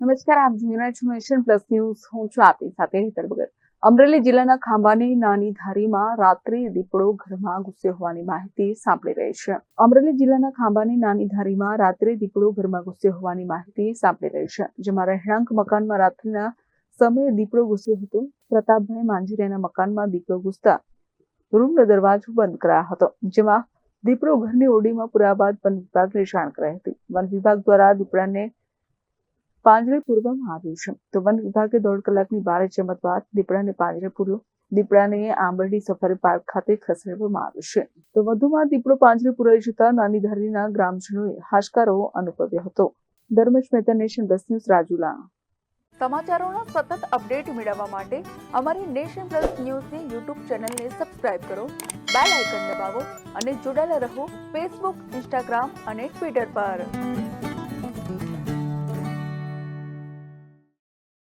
નમસ્કાર, આપ જોઈ રહ્યા છો પ્લસ ન્યૂઝ. હું છું આપની સાથે હેતર ભગત. અમરેલી જિલ્લાના ખાંભાની નાની ધારીમાં રાત્રે દીપડો ઘરમાં ઘૂસ્યો હોવાની માહિતી સાંપડી રહી છે. અમરેલી જિલ્લાના ખાંભાની નાની ધારીમાં રાત્રે દીપડો ઘરમાં ઘૂસ્યો હોવાની માહિતી સાંપડી રહી છે. જેમાં રહેણાંક મકાનમાં રાત્રિના સમયે દીપડો ઘૂસ્યો હતો. પ્રતાપભાઈ માંજીરિયાના મકાનમાં દીપડો ઘૂસતા રૂમનો દરવાજો બંધ કરાયો હતો, જેમાં દીપડો ઘરની ઓડીમાં પુરાવા બાદ વન વિભાગને જાણ કરાઈ હતી. વન વિભાગ દ્વારા દીપડાને પાંજરે પૂરવામાં આવ્યું છે. તો વન વિભાગે દોઢ કલાકની ભારે જમત બાદ દીપડાને પાંજરે પૂર્યો દીપડાને આંબરડી સફારી પાર્ક ખાતે ખસેડવામાં આવ્યો છે. તો વધુમાં દીપડો પાંજરે પૂરાઈ જતા નાની ધારીના ગ્રામજનોએ હાશકારો અનુભવ્યો હતો. ધર્મેશ મહેતા, નેશન દસ ન્યૂઝ, રાજુલા. સમાચારોના સતત અપડેટ મેળવવા માટે અમારી નેશન પ્લસ ન્યૂઝની યુટ્યુબ ચેનલને સબસ્ક્રાઇબ કરો, બેલ આઇકન દબાવો અને જોડાયેલા રહો ફેસબુક, ઇન્સ્ટાગ્રામ અને ટ્વિટર પર.